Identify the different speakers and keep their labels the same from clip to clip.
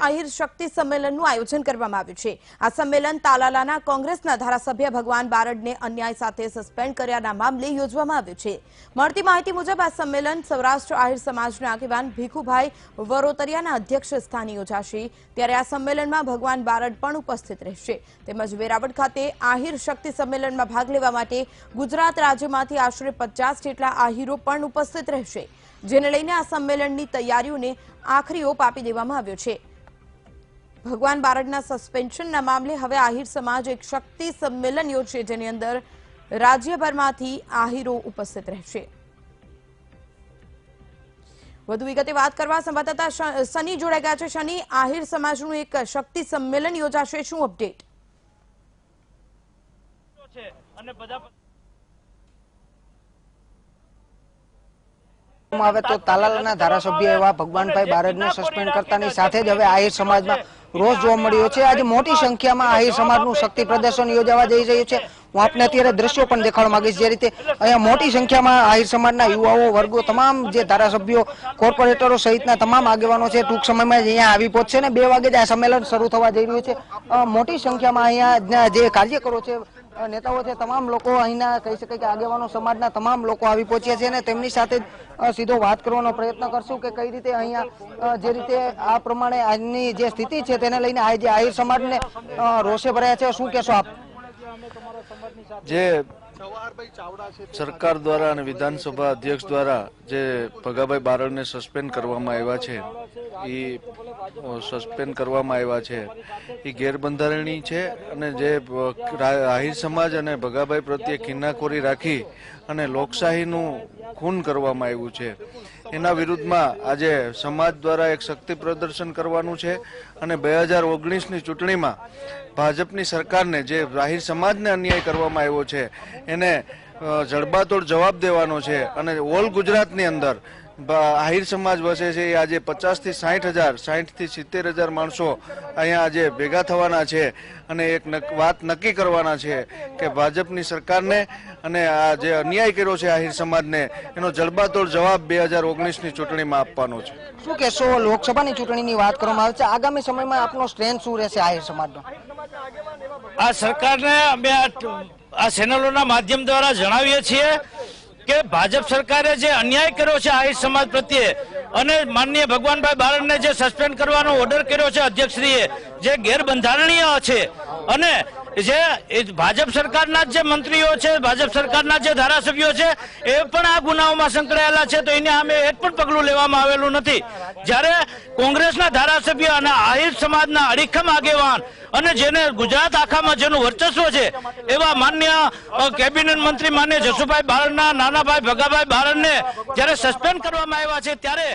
Speaker 1: આહિર શક્તિ સંમેલનનું આયોજન કરવામાં આવ્યું છે. આ સંમેલન તાલાલાના કોંગ્રેસના ધારાસભ્ય ભગવાન બારડને અન્યાય સાથે સસ્પેન્ડ કર્યાના મામલે યોજવામાં આવ્યું છે. મળતી માહિતી મુજબ આ સંમેલન સૌરાષ્ટ્ર આહિર સમાજના આગેવાન ભીખુભાઈ વરોતરિયાના અધ્યક્ષ સ્થાને યોજાશે. ત્યારે આ સંમેલનમાં ભગવાન બારડ પણ ઉપસ્થિત રહેશે. તેમજ વેરાવળ ખાતે આહિર શક્તિ સંમેલનમાં ભાગ લેવા માટે ગુજરાત રાજ્યમાંથી આશરે પચાસ જેટલા આહિરો પણ ઉપસ્થિત રહેશે. જેને લઈને આ સંમેલનની તૈયારીઓને આખરી ઓપ આપી દેવામાં આવ્યો છે. ભગવાન બારડના સસ્પેન્શનના મામલે હવે આહિર સમાજ એક શક્તિ સંમેલન યોજશે જેની અંદર રાજ્યભરમાંથી આહિરો ઉપસ્થિત રહેશે. વધુ વિગતે વાત કરવા સંવાદદાતા સની જોડાઈ ગયા છે. શનિ આહિર સમાજનું એક શક્તિ સંમેલન યોજાશે. શું અપડેટ
Speaker 2: છે
Speaker 3: આવે તો તાલાલાના ધારાસભ્ય એવા ભગવાનભાઈ બારડને સસ્પેન્ડ કરતાની સાથે જ હવે આહિર સમાજમાં રોષ જોવા મળ્યો છે. આજે મોટી સંખ્યામાં આહિર સમાજનું શક્તિ પ્રદર્શન યોજાવા જઈ રહ્યું છે. હું આપને અત્યારે દ્રશ્યો પણ દેખાડવા માંગીશ. જે રીતે અહીંયા મોટી સંખ્યામાં આહિર સમાજના યુવાઓ, વર્ગો, તમામ જે ધારાસભ્યો, કોર્પોરેટરો સહિતના તમામ આગેવાનો છે, ટૂંક સમયમાં અહીંયા આવી પહોંચશે ને બે વાગે જ આ સંમેલન શરૂ થવા જઈ રહ્યું છે. મોટી સંખ્યામાં અહીંયા જે કાર્યકરો છે નેતાઓ છે, તમામ લોકો અહીંના કહી શકાય કે આગેવાનો સમાજના તમામ લોકો આવી પહોંચ્યા છે અને તેમની સાથે સીધો વાત કરવાનો પ્રયત્ન કરશું કે કઈ રીતે અહીંયા જે રીતે આ પ્રમાણે આજની જે સ્થિતિ છે તેને લઈને આ જે આહિર સમાજને રોષે ભરાયા છે, શું કહેશો આપ?
Speaker 4: જે સરકાર દ્વારા અને વિધાનસભા અધ્યક્ષ દ્વારા જે ભગાભાઈ બારડને સસ્પેન્ડ કરવામાં આવ્યા છે એ સસ્પેન્ડ કરવામાં આવ્યા છે. એ ગેરબંધારણીય છે અને જે આહિર સમાજ અને ભગાભાઈ પ્રત્યે કિન્નાખોરી રાખી અને લોકશાહીનું ખૂન કરવામાં આવ્યું છે. એના વિરુદ્ધમાં આજે સમાજ દ્વારા એક શક્તિ પ્રદર્શન કરવાનું છે અને બે હજાર ઓગણીસની ચૂંટણીમાં ભાજપની સરકારને જે આહિર સમાજને અન્યાય કરવામાં આવ્યો છે, એને જડબાતોડ જવાબ દેવાનો છે અને ઓલ ગુજરાતની અંદર આહિર સમાજ વસે છે. એ આજે પચાસથી સાઠ હજાર સાઠથી સિત્તેર હજાર માણસો અહીંયા આજે ભેગા થવાના છે. અને એક નક- વાત નક્કી કરવાના છે કે ભાજપની સરકારને અને આ જે અન્યાય કર્યો છે આહિર સમાજને એનો જડબાતોડ જવાબ બે હજાર ઓગણીસની ચૂંટણીમાં આપવાનો છે.
Speaker 3: શું કહેશો? લોકસભાની ચૂંટણીની વાત કરવામાં આવે છે. આગામી સમયમાં આપનો સ્ટ્રેન્થ શું રહેશે આહિર સમાજનો?
Speaker 2: આ સરકારને અમે આ ચેનલોના માધ્યમ દ્વારા જણાવીએ છીએ કે ભાજપ સરકારે જે અન્યાય કર્યો છે આહિર સમાજ પ્રત્યે, અને માનનીય ભગવાનભાઈ બારડને જે સસ્પેન્ડ કરવાનો ઓર્ડર કર્યો છે અધ્યક્ષશ્રીએ, જે ગેરબંધારણીય છે, અને જે ભાજપ સરકારના જે મંત્રીઓ છે, ભાજપ સરકારના જે ધારાસભ્યો છે, એ પણ આ ગુનાઓમાં સંકળાયેલા છે, તો એને સામે એક પણ પગલું લેવામાં આવેલું નથી. જ્યારે કોંગ્રેસના ધારાસભ્ય અને આહિર સમાજના અડીખમ આગેવાન અને જેને ગુજરાત આખામાં જેનું વર્ચસ્વ છે, એવા માન્ય કેબિનેટ મંત્રી માન્ય જસુભાઈ બારડના, નાનાભાઈ ભગાભાઈ બારડને જ્યારે સસ્પેન્ડ કરવામાં આવ્યા છે, ત્યારે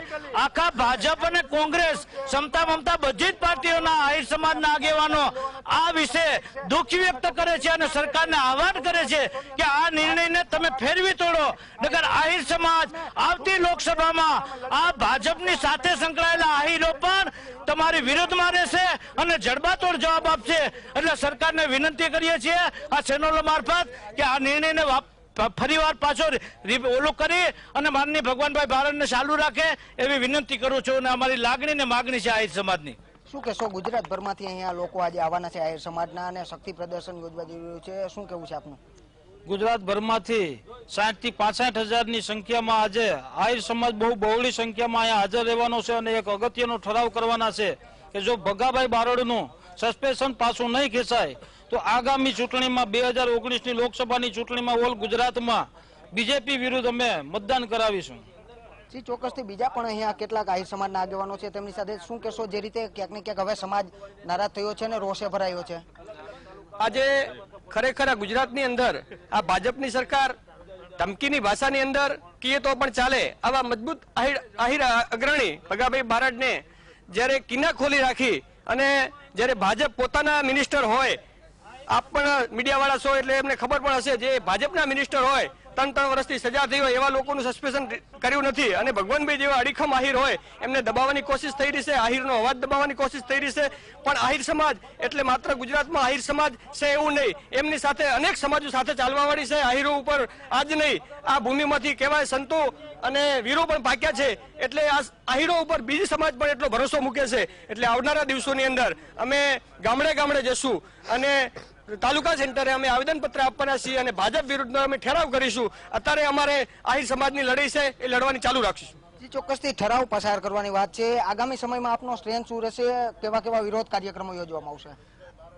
Speaker 2: આખા ભાજપ અને કોંગ્રેસ ક્ષમતા મમતા બધી જ પાર્ટીઓના આહિર સમાજના આગેવાનો આ વિશે દુઃખ વ્યક્ત કરે છે અને સરકારને આહવાન કરે છે કે આ નિર્ણયને તમે ફેરવી તોડો. નગર આહિર સમાજ આવતી લોકસભામાં આ ભાજપની સાથે સંકળાયેલા આહિરો પણ તમારી વિરુદ્ધમાં રહેશે અને જડબાતોડ જવાબ આપશે. એટલે સરકારને વિનંતી કરીએ છીએ આ ચેનલો મારફત કે આ નિર્ણયને ફરીવાર પાછો ઓલું કરી અને માનની ભગવાનભાઈ ભારતને ચાલુ રાખે એવી વિનંતી કરું છું અને અમારી લાગણી ને માગણી છે આહિર સમાજની.
Speaker 3: શું કહેશો ગુજરાતભરમાંથી અહીંયા લોકો આજે આવવાના છે આહિર સમાજના અને શક્તિ પ્રદર્શન યોજવા જઈ રહ્યું છે? શું કેવું છે આપનું?
Speaker 5: ગુજરાતભરમાંથી સાઠથી પાસઠ હજારની સંખ્યામાં આજે આહિર સમાજ બહુ બહોળી સંખ્યામાં અહીંયા હાજર રહેવાનો છે અને એક અગત્યનો ઠરાવ કરવાના છે કે જો ભગાભાઈ બારડનું સસ્પેન્શન પાછું નહીં ખેંચાય, તો આગામી ચૂંટણીમાં બે હજાર ઓગણીસની લોકસભાની ચૂંટણીમાં ઓલ ગુજરાતમાં બીજેપી વિરુદ્ધ અમે મતદાન કરાવીશું.
Speaker 3: જી, ચોક્કસથી બીજા પણ અહીંયા કેટલાક આહિર સમાજના આગેવાનો છે, તેમની સાથે શું કહેશો? જે રીતે ક્યાંક ને ક્યાંક હવે સમાજ નારાજ થયો છે અને રોષે ભરાયો છે.
Speaker 6: આજે ખરેખર આ ગુજરાતની અંદર, આ ભાજપની સરકાર ધમકીની ભાષાની અંદર કીએ તો પણ ચાલે. આવા મજબૂત આહિર અગ્રણી ભગાભાઈ બારડને જ્યારે કિના ખોલી રાખી અને જ્યારે ભાજપ પોતાના મિનિસ્ટર હોય આપ પણ મીડિયાવાળા છો એટલે એમને ખબર પણ હશે, જે ભાજપના મિનિસ્ટર હોય ત્રણ ત્રણ વર્ષથી સજા થઈ હોય એવા લોકોનું સસ્પેન્શન કર્યું નથી. અને ભગવાનભાઈ જેવા અડીખમ આહિર હોય, એમને દબાવવાની કોશિશ થઈ રહી છે, આહિરનો અવાજ દબાવવાની કોશિશ થઈ રહી છે. પણ આહિર સમાજ, એટલે માત્ર ગુજરાતમાં આહિર સમાજ છે એવું નહીં. એમની સાથે અનેક સમાજો સાથે ચાલવાવાળી છે, આહિરો ઉપર આજ નહીં. આ ભૂમિમાંથી કહેવાય સંતો અને વીરો પણ પાક્યા છે. એટલે આ આહિરો ઉપર બીજી સમાજ પણ એટલો ભરોસો મૂકે છે. એટલે આવનારા દિવસોની અંદર અમે ગામડે ગામડે જશું. અને તાલુકા સેન્ટરે અમે આવેદનપત્ર આપવાના છીએ અને ભાજપ વિરુદ્ધનો અમે ઠરાવ કરીશું. અત્યારે અમારે આહિર સમાજની લડાઈ છે એ લડવાની ચાલુ રાખીશું.
Speaker 3: જી ચોક્કસથી ઠરાવ પસાર કરવાની વાત છે. આગામી સમયમાં આપનો સ્ટ્રેન્થ શું રહેશે? કેવા કેવા વિરોધ કાર્યક્રમો યોજવામાં આવશે?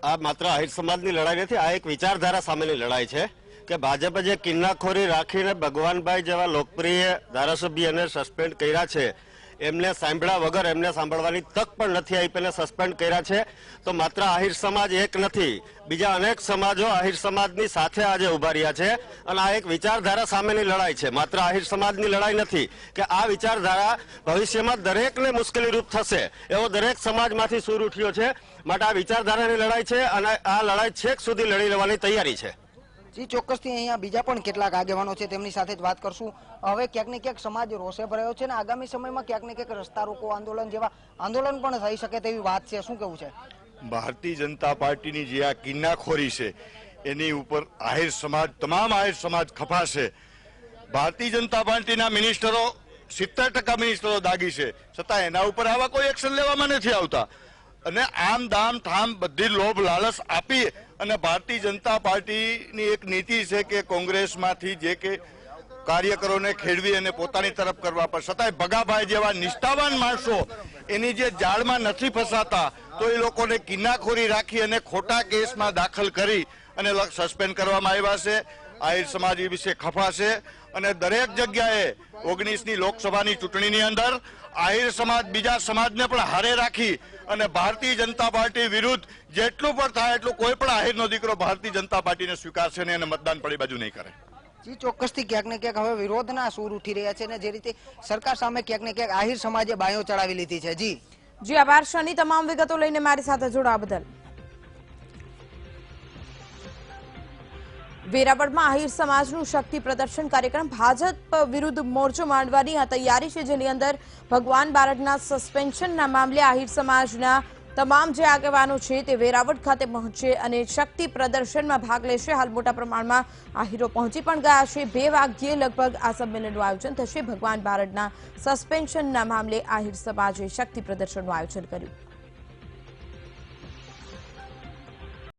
Speaker 7: આ માત્ર આહિર સમાજની લડાઈ નથી આ એક વિચારધારા સામેની લડાઈ છે કે ભાજપે જે કિન્નાખોરી રાખીને ભગવાનભાઈ જેવા લોકપ્રિય ધારાસભ્યને સસ્પેન્ડ કર્યા છે એમને સાંભળ્યા વગર એમને સાંભળવાની તક પણ નથી આપી એને સસ્પેન્ડ કર્યા છે. તો માત્ર આહિર સમાજ એક નથી, બીજા અનેક સમાજો આહિર સમાજની સાથે આજે ઊભા રહ્યા છે. અને આ એક વિચારધારા સામેની લડાઈ છે. માત્ર આહિર સમાજની લડાઈ નથી કે આ વિચારધારા ભવિષ્યમાં દરેકને મુશ્કેલીરૂપ થશે એવો દરેક સમાજમાંથી સૂર ઉઠ્યો છે. માટે આ વિચારધારાની લડાઈ છે અને આ લડાઈ છેક સુધી લડી લેવાની તૈયારી છે.
Speaker 3: જી, ચોક્કસથી અહીંયા બીજા પણ કેટલાક આગેવાનો છે, તેમની સાથે જ વાત કરશું. હવે ક્યાંક ને ક્યાંક સમાજ રોષે ભરાયો છે અને આગામી સમયમાં ક્યાંક ને ક્યાંક રસ્તા રોકો આંદોલન જેવા આંદોલન પણ થઈ શકે તેવી વાત છે. શું કેવું છે?
Speaker 8: ભારતીય જનતા પાર્ટીની જે આ કિન્નાખોરી છે, એની ઉપર આહિર સમાજ, તમામ આહિર સમાજ ખપાશે. ભારતીય જનતા પાર્ટીના મિનિસ્ટરો, સિત્તેર ટકા મિનિસ્ટરો દાગી છે. છતાં એના ઉપર આવા કોઈ એક્શન લેવામાં નથી આવતા. અને આમ દામ થામ બધી લોભ લાલચ આપી અને ભારતીય જનતા પાર્ટીની એક નીતિ છે કે કોંગ્રેસમાંથી જે કે કાર્યકરોને ખેડવી અને પોતાની તરફ કરવા પર છતાંય ભગાભાઈ જેવા નિષ્ઠાવાન માણસો એની જે જાળમાં નથી ફસાતા, તો એ લોકોને કિન્નાખોરી રાખી અને ખોટા કેસમાં દાખલ કરી અને સસ્પેન્ડ કરવામાં આવ્યા છે. આહિર સમાજ વિશે ખફા છે. અને દરેક જગ્યાએ ઓગણીસની લોકસભાની ચૂંટણીની અંદર આહિર સમાજ બીજા સમાજને પણ હારે રાખી અને ભારતીય જનતા પાર્ટી વિરુદ્ધ જેટલું પણ થાય એટલું કોઈ પણ આહિરનો દીકરો ભારતીય જનતા પાર્ટીને સ્વીકારશે નહીં અને મતદાન પડી બાજુ નહીં કરે.
Speaker 3: જી ચોક્કસથી ક્યાંક ને ક્યાંક હવે વિરોધના સૂર ઉઠી રહ્યા છે અને જે રીતે સરકાર સામે ક્યાંક ને ક્યાંક આહિર સમાજે બાયો ચડાવી લીધી છે. જી.
Speaker 1: જી આભાર શની તમામ વિગતો લઈને મારી સાથે જોડાવા બદલ. વેરાવળમાં આહિર સમાજનું શક્તિ પ્રદર્શન કાર્યક્રમ. ભાજપ વિરુદ્ધ મોરચો માંડવાની આ તૈયારી છે, જેની અંદર ભગવાન બારડના સસ્પેન્શનના મામલે આહિર સમાજના તમામ જે આગેવાનો છે તે વેરાવળ ખાતે પહોંચશે અને શક્તિ પ્રદર્શનમાં ભાગ લેશે. હાલ મોટા પ્રમાણમાં આહિરો પહોંચી પણ ગયા છે. બે વાગ્યે લગભગ આ સંમેલનનું આયોજન થશે. ભગવાન બારડના સસ્પેન્શનના મામલે આહિર સમાજે શક્તિ પ્રદર્શનનું આયોજન કર્યું.